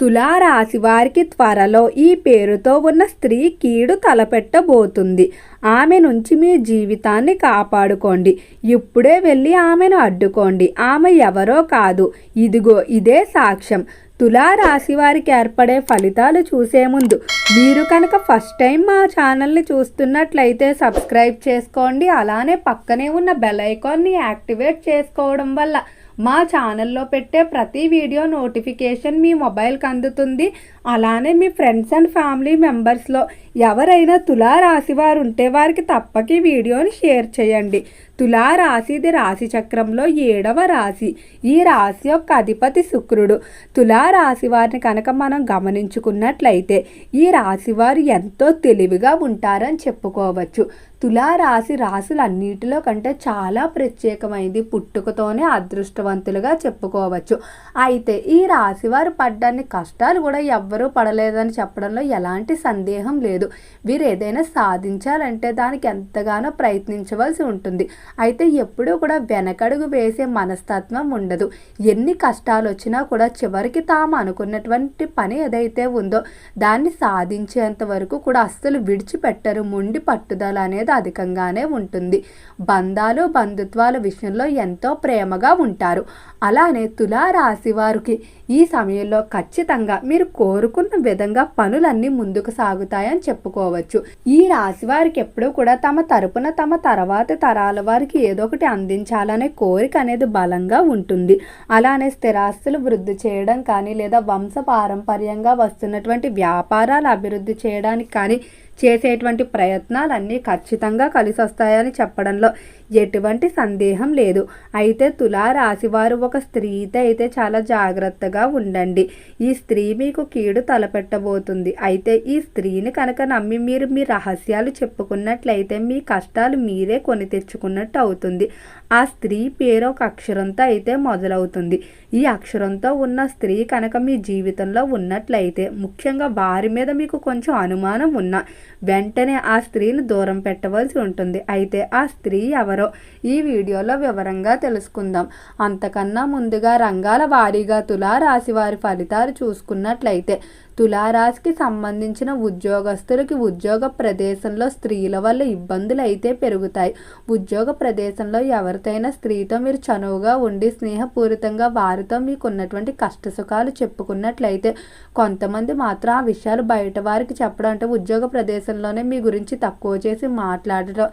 తులారాశి వారికి త్వరలో ఈ పేరుతో ఉన్న స్త్రీ కీడు తలపెట్టబోతుంది. ఆమె నుంచి మీ జీవితాన్ని కాపాడుకోండి. ఇప్పుడే వెళ్ళి ఆమెను అడ్డుకోండి. ఆమె ఎవరో కాదు. ఇదిగో ఇదే సాక్ష్యం. తులారాశి వారికి ఏర్పడే ఫలితాలు చూసే ముందు మీరు కనుక ఫస్ట్ టైం మా ఛానల్ని చూస్తున్నట్లయితే సబ్స్క్రైబ్ చేసుకోండి. అలానే పక్కనే ఉన్న బెల్ ఐకాన్ని యాక్టివేట్ చేసుకోవడం వల్ల మా ఛానల్లో పెట్టే ప్రతి వీడియో నోటిఫికేషన్ మీ మొబైల్కి అందుతుంది. అలానే మీ ఫ్రెండ్స్ అండ్ ఫ్యామిలీ మెంబర్స్లో ఎవరైనా తులారాశి వారు ఉంటే వారికి తప్పక ఈ వీడియోని షేర్ చేయండి. తులారాశి ఇది రాశి చక్రంలో ఏడవ రాశి. ఈ రాశి యొక్క అధిపతి శుక్రుడు. తులారాశి వారిని కనుక మనం గమనించుకున్నట్లయితే ఈ రాశి వారు ఎంతో తెలివిగా ఉంటారని చెప్పుకోవచ్చు. తులారాశి రాశులన్నిటిలో కంటే చాలా ప్రత్యేకమైనది పుట్టుకతోనే అదృష్టవంతులుగా చెప్పుకోవచ్చు. అయితే ఈ రాశి వారు పడ్డాన్ని కష్టాలు కూడా ఎవ్వరూ పడలేదని చెప్పడంలో ఎలాంటి సందేహం లేదు. వీరు ఏదైనా సాధించాలంటే దానికి ఎంతగానో ప్రయత్నించవలసి ఉంటుంది. అయితే ఎప్పుడూ కూడా వెనకడుగు వేసే మనస్తత్వం ఉండదు. ఎన్ని కష్టాలు వచ్చినా కూడా చివరికి తాము అనుకున్నటువంటి పని ఏదైతే ఉందో దాన్ని సాధించేంత వరకు కూడా అస్సలు విడిచిపెట్టరు. మొండి పట్టుదల అనేది అధికంగానే ఉంటుంది. బంధాలు బంధుత్వాల విషయంలో ఎంతో ప్రేమగా ఉంటారు. అలానే తులారాశి వారికి ఈ సమయంలో ఖచ్చితంగా మీరు కోరుకున్న విధంగా పనులన్నీ ముందుకు సాగుతాయని చెప్పుకోవచ్చు. ఈ రాశి వారికి ఎప్పుడూ కూడా తమ తరపున తమ తర్వాత తరాల వారికి ఏదో ఒకటి అందించాలనే కోరిక అనేది బలంగా ఉంటుంది. అలానే స్థిరాస్తులు వృద్ధి చేయడం కానీ లేదా వంశ పారంపర్యంగా వస్తున్నటువంటి వ్యాపారాలు అభివృద్ధి చేయడానికి కానీ చేసేటువంటి ప్రయత్నాలన్నీ ఖచ్చితంగా కలిసి వస్తాయని చెప్పడంలో ఎటువంటి సందేహం లేదు. అయితే తులారాశివారు ఒక స్త్రీతో అయితే చాలా జాగ్రత్తగా ఉండండి. ఈ స్త్రీ మీకు కీడు తలపెట్టబోతుంది. అయితే ఈ స్త్రీని కనుక నమ్మి మీరు మీ రహస్యాలు చెప్పుకున్నట్లయితే మీ కష్టాలు మీరే కొని తెచ్చుకున్నట్టు అవుతుంది. ఆ స్త్రీ పేరు ఒక అక్షరంతో అయితే మొదలవుతుంది. ఈ అక్షరంతో ఉన్న స్త్రీ కనుక మీ జీవితంలో ఉన్నట్లయితే ముఖ్యంగా వారి మీద మీకు కొంచెం అనుమానం ఉన్నా వెంటనే ఆ స్త్రీని దూరం పెట్టవలసి ఉంటుంది. అయితే ఆ స్త్రీ ఎవరో ఈ వీడియోలో వివరంగా తెలుసుకుందాం. అంతకన్నా ముందుగా రంగాల వారీగా తులారాశి వారి ఫలితాలు చూసుకున్నట్లయితే తులారాశికి సంబంధించిన ఉద్యోగస్తులకి ఉద్యోగ ప్రదేశంలో స్త్రీల వల్ల ఇబ్బందులు అయితే పెరుగుతాయి. ఉద్యోగ ప్రదేశంలో ఎవరితైనా స్త్రీతో మీరు చనువుగా ఉండి స్నేహపూరితంగా వారితో మీకు ఉన్నటువంటి కష్ట సుఖాలు చెప్పుకున్నట్లయితే కొంతమంది మాత్రం ఆ విషయాలు బయట వారికి చెప్పడం అంటే ఉద్యోగ ప్రదేశంలోనే మీ గురించి తక్కువ చేసి మాట్లాడడం.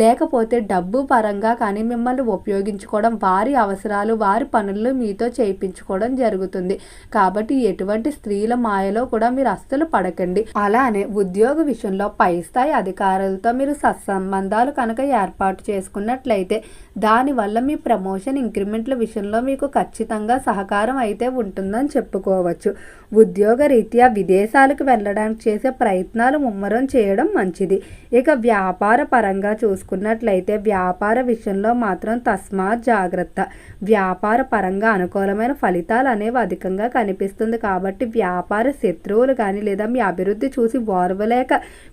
లేకపోతే డబ్బు పరంగా కానీ మిమ్మల్ని ఉపయోగించుకోవడం వారి అవసరాలు వారి పనులు మీతో చేయించుకోవడం జరుగుతుంది. కాబట్టి ఎటువంటి స్త్రీల మాయలో కూడా మీరు అస్సలు పడకండి. అలానే ఉద్యోగ విషయంలో పై స్థాయి అధికారులతో మీరు సత్సంబంధాలు కనుక ఏర్పాటు చేసుకున్నట్లయితే దానివల్ల మీ ప్రమోషన్ ఇంక్రిమెంట్ల విషయంలో మీకు ఖచ్చితంగా సహకారం అయితే ఉంటుందని చెప్పుకోవచ్చు. ఉద్యోగ రీత్యా విదేశాలకు వెళ్ళడానికి చేసే ప్రయత్నాలు ముమ్మరం చేయడం మంచిది. ఇక వ్యాపార పరంగా చూసుకున్నట్లయితే వ్యాపార విషయంలో మాత్రం తస్మాత్ జాగ్రత్త. వ్యాపార పరంగా అనుకూలమైన ఫలితాలు అనేవి అధికంగా కనిపిస్తుంది కాబట్టి వ్యాపార శత్రువులు కానీ లేదా మీ అభివృద్ధి చూసి ఓర్వలేక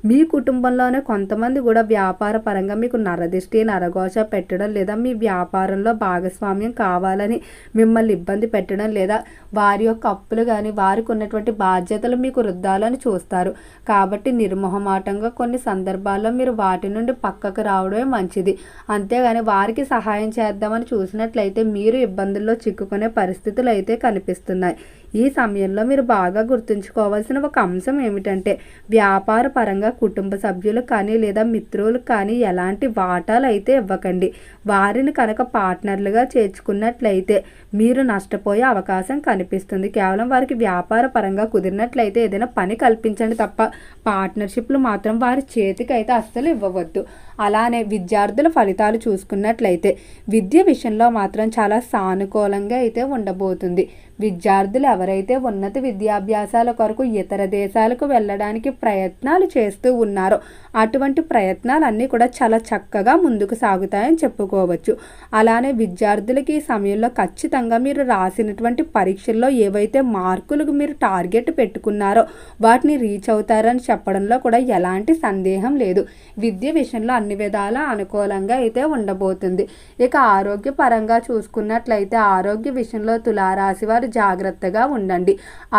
మీ కుటుంబంలోనే కొంతమంది కూడా వ్యాపార పరంగా మీకు నరదిష్టి నరఘోష పెట్టడం లేదా మీ వ్యాపారంలో భాగస్వామ్యం కావాలని మిమ్మల్ని ఇబ్బంది పెట్టడం లేదా వారి యొక్క అప్పులు కానీ వారికి ఉన్నటువంటి బాధ్యతలు మీకు రుద్దాలని చూస్తారు. కాబట్టి నిర్మోహమాటంగా కొన్ని సందర్భాల్లో మీరు వాటి నుండి పక్కకు రావడమే మంచిది. అంతేగాని వారికి సహాయం చేద్దామని చూసినట్లయితే మీరు ఇబ్బందుల్లో చిక్కుకునే పరిస్థితులు అయితే కనిపిస్తున్నాయి. ఈ సమయంలో మీరు బాగా గుర్తుంచుకోవాల్సిన ఒక అంశం ఏమిటంటే వ్యాపార పరంగా కుటుంబ సభ్యులు కానీ లేదా మిత్రులకు కానీ ఎలాంటి వాటాలు అయితే ఇవ్వకండి. వారిని కనుక పార్ట్నర్లుగా చేర్చుకున్నట్లయితే మీరు నష్టపోయే అవకాశం కనిపిస్తుంది. కేవలం వారికి వ్యాపార పరంగా కుదిరినట్లయితే ఏదైనా పని కల్పించండి తప్ప పార్ట్నర్షిప్లు మాత్రం వారి చేతికి అయితే అస్సలు ఇవ్వవద్దు. అలానే విద్యార్థుల ఫలితాలు చూసుకున్నట్లయితే విద్య విషయంలో మాత్రం చాలా సానుకూలంగా అయితే ఉండబోతుంది. విద్యార్థులు ఎవరైతే ఉన్నత విద్యాభ్యాసాల కొరకు ఇతర దేశాలకు వెళ్ళడానికి ప్రయత్నాలు చేస్తూ ఉన్నారో అటువంటి ప్రయత్నాలన్నీ కూడా చాలా చక్కగా ముందుకు సాగుతాయని చెప్పుకోవచ్చు. అలానే విద్యార్థులకి ఈ సమయంలో ఖచ్చితంగా మీరు రాసినటువంటి పరీక్షల్లో ఏవైతే మార్కులకు మీరు టార్గెట్ పెట్టుకున్నారో వాటిని రీచ్ అవుతారని చెప్పడంలో కూడా ఎలాంటి సందేహం లేదు. విద్య విషయంలో అన్ని విధాల అనుకూలంగా అయితే ఉండబోతుంది. ఇక ఆరోగ్యపరంగా చూసుకున్నట్లయితే ఆరోగ్య విషయంలో తులారాశి వారు జాగ్రత్తగా ఉండండి.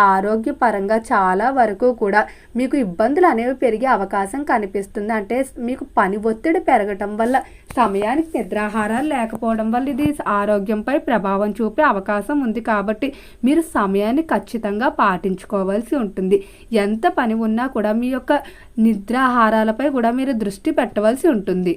ఆరోగ్యపరంగా చాలా వరకు కూడా మీకు ఇబ్బందులు అనేవి పెరిగే అవకాశం కనిపిస్తుంది. అంటే మీకు పని ఒత్తిడి పెరగటం వల్ల సమయానికి నిద్రాహారాలు లేకపోవడం వల్ల ఇది ఆరోగ్యంపై ప్రభావం చూపే అవకాశం ఉంది. కాబట్టి మీరు సమయాన్ని ఖచ్చితంగా పాటించుకోవాల్సి ఉంటుంది. ఎంత పని ఉన్నా కూడా మీ యొక్క నిద్రాహారాలపై కూడా మీరు దృష్టి పెట్టవలసి ఉంటుంది.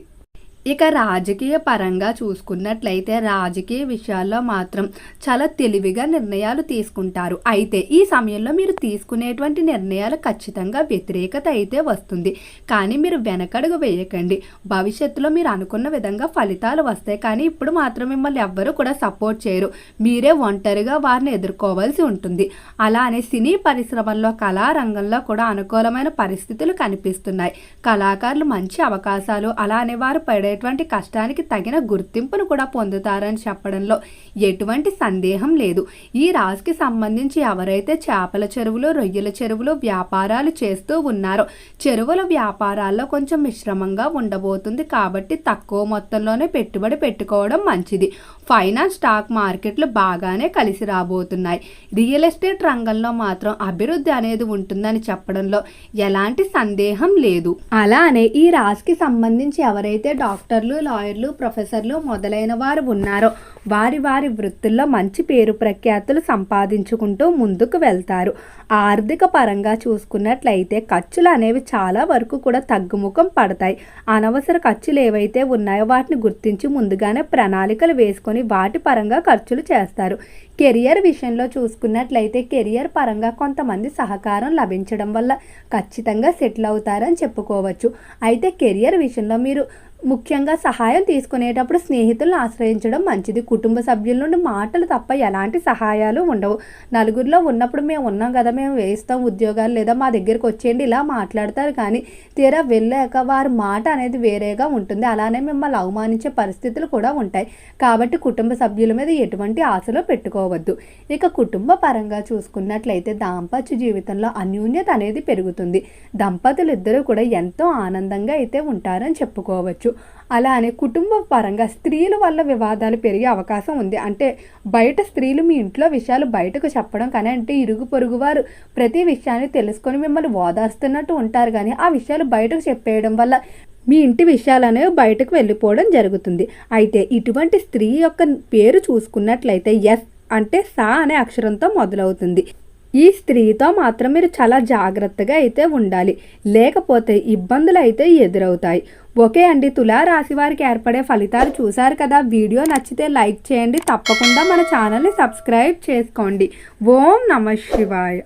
ఇక రాజకీయ పరంగా చూసుకున్నట్లయితే రాజకీయ విషయాల్లో మాత్రం చాలా తెలివిగా నిర్ణయాలు తీసుకుంటారు. అయితే ఈ సమయంలో మీరు తీసుకునేటువంటి నిర్ణయాలు ఖచ్చితంగా వ్యతిరేకత అయితే వస్తుంది. కానీ మీరు వెనకడుగు వేయకండి. భవిష్యత్తులో మీరు అనుకున్న విధంగా ఫలితాలు వస్తాయి. కానీ ఇప్పుడు మాత్రం మిమ్మల్ని ఎవ్వరూ కూడా సపోర్ట్ చేయరు. మీరే ఒంటరిగా వారిని ఎదుర్కోవాల్సి ఉంటుంది. అలానే సినీ పరిశ్రమల్లో కళారంగంలో కూడా అనుకూలమైన పరిస్థితులు కనిపిస్తున్నాయి. కళాకారులు మంచి అవకాశాలు అలానే వారు పడే పడేటువంటి కష్టానికి తగిన గుర్తింపును కూడా పొందుతారని చెప్పడంలో ఎటువంటి సందేహం లేదు. ఈ రాశికి సంబంధించి ఎవరైతే చేపల చెరువులు రొయ్యల చెరువులు వ్యాపారాలు చేస్తూ ఉన్నారో చెరువుల వ్యాపారాల్లో కొంచెం మిశ్రమంగా ఉండబోతుంది కాబట్టి తక్కువ మొత్తంలోనే పెట్టుబడి పెట్టుకోవడం మంచిది. ఫైనాన్స్ స్టాక్ మార్కెట్లు బాగానే కలిసి రాబోతున్నాయి. రియల్ ఎస్టేట్ రంగంలో మాత్రం అభివృద్ధి అనేది ఉంటుందని చెప్పడంలో ఎలాంటి సందేహం లేదు. అలానే ఈ రాశికి సంబంధించి ఎవరైతే డాక్టర్ డాక్టర్లు లాయర్లు ప్రొఫెసర్లు మొదలైన వారు ఉన్నారు. వారి వారి వృత్తుల్లో మంచి పేరు ప్రఖ్యాతులు సంపాదించుకుంటూ ముందుకు వెళ్తారు. ఆర్థిక పరంగా చూసుకున్నట్లయితే ఖర్చులు అనేవి చాలా వరకు కూడా తగ్గుముఖం పడతాయి. అనవసర ఖర్చులు ఏవైతే ఉన్నాయో వాటిని గుర్తించి ముందుగానే ప్రణాళికలు వేసుకొని వాటి పరంగా ఖర్చులు చేస్తారు. కెరియర్ విషయంలో చూసుకున్నట్లయితే కెరియర్ పరంగా కొంతమంది సహకారం లభించడం వల్ల ఖచ్చితంగా సెటిల్ అవుతారని చెప్పుకోవచ్చు. అయితే కెరియర్ విషయంలో మీరు ముఖ్యంగా సహాయం తీసుకునేటప్పుడు స్నేహితులను ఆశ్రయించడం మంచిది. కుటుంబ సభ్యుల నుండి మాటలు తప్ప ఎలాంటి సహాయాలు ఉండవు. నలుగురిలో ఉన్నప్పుడు మేము ఉన్నాం కదా మేము వేస్తాం ఉద్యోగాలు లేదా మా దగ్గరికి వచ్చేయండి ఇలా మాట్లాడతారు కానీ తీరా వెళ్ళాక వారి మాట అనేది వేరేగా ఉంటుంది. అలానే మిమ్మల్ని అవమానించే పరిస్థితులు కూడా ఉంటాయి. కాబట్టి కుటుంబ సభ్యుల మీద ఎటువంటి ఆశలు పెట్టుకోవద్దు. ఇక కుటుంబ పరంగా చూసుకున్నట్లయితే దాంపత్య జీవితంలో అన్యూన్యత అనేది పెరుగుతుంది. దంపతులు ఇద్దరూ కూడా ఎంతో ఆనందంగా అయితే ఉంటారని చెప్పుకోవచ్చు. అలానే కుటుంబ పరంగా స్త్రీల వల్ల వివాదాలు పెరిగే అవకాశం ఉంది. అంటే బయట స్త్రీలు మీ ఇంట్లో విషయాలు బయటకు చెప్పడం కానీ అంటే ఇరుగు పొరుగు వారు ప్రతి విషయాన్ని తెలుసుకొని మిమ్మల్ని ఓదార్స్తున్నట్టు ఉంటారు. కానీ ఆ విషయాలు బయటకు చెప్పేయడం వల్ల మీ ఇంటి విషయాలు అనేవి బయటకు వెళ్ళిపోవడం జరుగుతుంది. అయితే ఇటువంటి స్త్రీ యొక్క పేరు చూసుకున్నట్లయితే ఎస్ అంటే సా అనే అక్షరంతో మొదలవుతుంది. ఈ స్త్రీతో మాత్రం మీరు చాలా జాగ్రత్తగా అయితే ఉండాలి. లేకపోతే ఇబ్బందులు అయితే ఎదురవుతాయి. ఓకే అండి. తులారాశి వారికి ఏర్పడే ఫలితాలు చూశారు కదా. వీడియో నచ్చితే లైక్ చేయండి. తప్పకుండా మన ఛానల్ని సబ్స్క్రైబ్ చేసుకోండి. ఓం నమ శివాయ.